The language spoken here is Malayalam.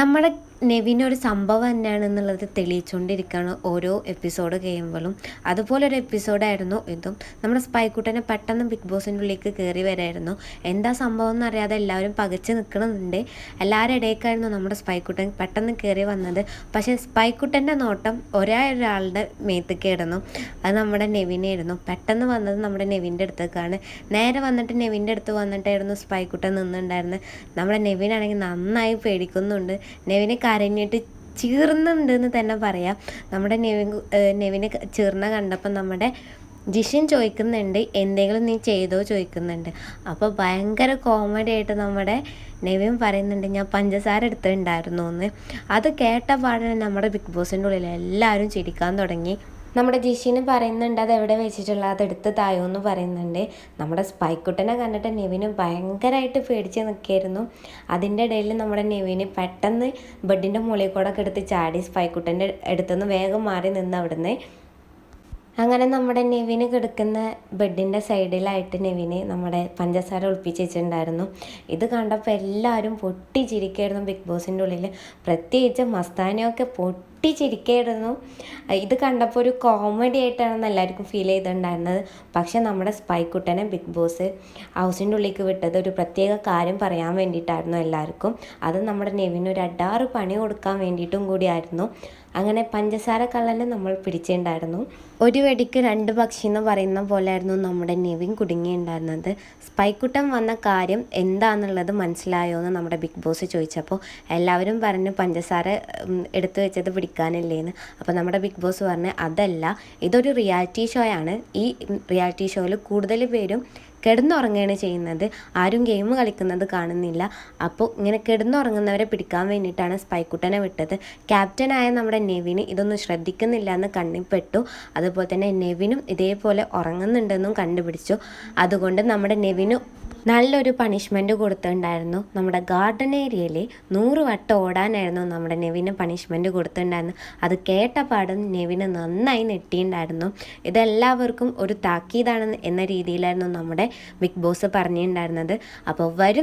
നമ്മുടെ നെവിൻ ഒരു സംഭവം തന്നെയാണെന്നുള്ളത് തെളിയിച്ചുകൊണ്ടിരിക്കുകയാണ് ഓരോ എപ്പിസോഡ് കഴിയുമ്പോഴും. അതുപോലെ ഒരു എപ്പിസോഡായിരുന്നു ഇതും. നമ്മുടെ സ്പൈക്കുട്ടനെ പെട്ടെന്ന് ബിഗ് ബോസിന്റെ ഉള്ളിലേക്ക് കയറി വരായിരുന്നു. എന്താ സംഭവം എന്നറിയാതെ എല്ലാവരും പകച്ച് നിൽക്കണമെന്നുണ്ട് എല്ലാവരും ഇടയ്ക്കായിരുന്നു നമ്മുടെ സ്പൈക്കുട്ടൻ പെട്ടെന്ന് കയറി വന്നത്. പക്ഷേ സ്പൈക്കുട്ടന്റെ നോട്ടം ഒരേ ഒരാളുടെ മേത്തേക്ക് ഇടുന്നു. അത് നമ്മുടെ നെവിനായിരുന്നു. പെട്ടെന്ന് വന്നത് നമ്മുടെ നെവിന്റെ അടുത്തേക്കാണ്. നേരെ വന്നിട്ട് നെവിന്റെ അടുത്ത് വന്നിട്ടായിരുന്നു സ്പൈക്കുട്ടൻ നിന്നുണ്ടായിരുന്നത്. നമ്മുടെ നെവിനാണെങ്കിൽ നന്നായി പേടിക്കുന്നുണ്ട്. നെവിനെ കരഞ്ഞിട്ട് ചീർന്നുണ്ട് എന്ന് തന്നെ പറയാം. നമ്മുടെ നെവിൻ നെവിന് ചീർന്ന കണ്ടപ്പോൾ നമ്മുടെ ജിഷൻ ചോദിക്കുന്നുണ്ട് എന്തെങ്കിലും നീ ചെയ്തോ ചോദിക്കുന്നുണ്ട്. അപ്പോൾ ഭയങ്കര കോമഡി ആയിട്ട് നമ്മുടെ നെവിൻ പറയുന്നുണ്ട് ഞാൻ പഞ്ചസാര എടുത്തിട്ടുണ്ടായിരുന്നു എന്ന് അത് കേട്ട പാടനെ നമ്മുടെ ബിഗ് ബോസിന്റെ ഉള്ളിൽ എല്ലാവരും ചിരിക്കാൻ തുടങ്ങി. നമ്മുടെ ജിഷിന് പറയുന്നുണ്ട് അത് എവിടെ വെച്ചിട്ടുള്ള? അത് എടുത്ത് തായോ എന്ന് പറയുന്നുണ്ട്. നമ്മുടെ സ്പൈക്കുട്ടനെ കണ്ടിട്ട് നെവിന് ഭയങ്കരമായിട്ട് പേടിച്ച് നിൽക്കുകയായിരുന്നു അതിന്റെ ഇടയിൽ നമ്മുടെ നെവിന് പെട്ടെന്ന് ബെഡിന്റെ മുകളിൽ കൂടെ എടുത്ത് ചാടി സ്പൈക്കുട്ടന്റെ അടുത്തുനിന്ന് വേഗം മാറി നിന്ന് അവിടുന്ന്. അങ്ങനെ നമ്മുടെ നെവിന് കിടക്കുന്ന ബെഡിന്റെ സൈഡിലായിട്ട് നെവിന് നമ്മുടെ പഞ്ചസാര ഒളിപ്പിച്ച് വെച്ചിട്ടുണ്ടായിരുന്നു. ഇത് കണ്ടപ്പോൾ എല്ലാവരും പൊട്ടിച്ചിരിക്കുകയായിരുന്നു ബിഗ് ബോസിന്റെ ഉള്ളിൽ. പ്രത്യേകിച്ച് മസ്താനിയൊക്കെ പൊട്ടിച്ചിരിക്കുകയായിരുന്നു ഇത് കണ്ടപ്പോൾ ഒരു കോമഡി ആയിട്ടാണെന്ന് എല്ലാവർക്കും ഫീൽ ചെയ്തിട്ടുണ്ടായിരുന്നത്. പക്ഷേ നമ്മുടെ സ്പൈക്കുട്ടനെ ബിഗ് ബോസ് ഹൗസിന്റെ ഉള്ളിലേക്ക് വിട്ടത് ഒരു പ്രത്യേക കാര്യം പറയാൻ വേണ്ടിയിട്ടായിരുന്നു എല്ലാവർക്കും. അത് നമ്മുടെ നെവിന് ഒരു അഡാറ് പണി കൊടുക്കാൻ വേണ്ടിയിട്ടും കൂടിയായിരുന്നു. അങ്ങനെ പഞ്ചസാര കള്ളനെ നമ്മൾ പിടിച്ചിട്ടുണ്ടായിരുന്നു. ഒരു വെടിക്ക് രണ്ട് പക്ഷി എന്ന് പറയുന്ന പോലെയായിരുന്നു നമ്മുടെ നെവിൻ കുടുങ്ങിയിട്ടുണ്ടായിരുന്നത്. സ്പൈക്കുട്ടൻ വന്ന കാര്യം എന്താണെന്നുള്ളത് മനസ്സിലായോ എന്ന് നമ്മുടെ ബിഗ് ബോസ് ചോദിച്ചപ്പോൾ എല്ലാവരും പറഞ്ഞു പഞ്ചസാര എടുത്തു വെച്ചത് പിടിക്കാനില്ലേന്ന് അപ്പോൾ നമ്മുടെ ബിഗ് ബോസ് പറഞ്ഞ അതല്ല ഇതൊരു റിയാലിറ്റി ഷോ ആണ്. ഈ റിയാലിറ്റി ഷോയിൽ കൂടുതൽ പേരും കിടന്നുറങ്ങുകയാണ് ചെയ്യുന്നത്. ആരും ഗെയിം കളിക്കുന്നത് കാണുന്നില്ല. അപ്പോൾ ഇങ്ങനെ കിടന്നുറങ്ങുന്നവരെ പിടിക്കാൻ വേണ്ടിയിട്ടാണ് സ്പൈക്കുട്ടനെ വിട്ടത്. ക്യാപ്റ്റനായ നമ്മുടെ നെവിന് ഇതൊന്നും ശ്രദ്ധിക്കുന്നില്ല എന്ന് കണ്ണിപ്പെട്ടു അതുപോലെ തന്നെ നെവിനും ഇതേപോലെ ഉറങ്ങുന്നുണ്ടെന്നും കണ്ടുപിടിച്ചു. അതുകൊണ്ട് നമ്മുടെ നെവിന് നല്ലൊരു പണിഷ്മെന്റ് കൊടുത്തിട്ടുണ്ടായിരുന്നു. നമ്മുടെ ഗാർഡൻ ഏരിയയിൽ നൂറ് വട്ടം ഓടാനായിരുന്നു നമ്മുടെ നെവിന് പണിഷ്മെന്റ് കൊടുത്തിട്ടുണ്ടായിരുന്നു അത് കേട്ട പാടും നെവിന് നന്നായി നെട്ടിയിട്ടുണ്ടായിരുന്നു. ഇതെല്ലാവർക്കും ഒരു താക്കീതാണ് എന്ന രീതിയിലായിരുന്നു നമ്മുടെ ബിഗ് ബോസ് പറഞ്ഞിട്ടുണ്ടായിരുന്നത്. അപ്പോൾ വരും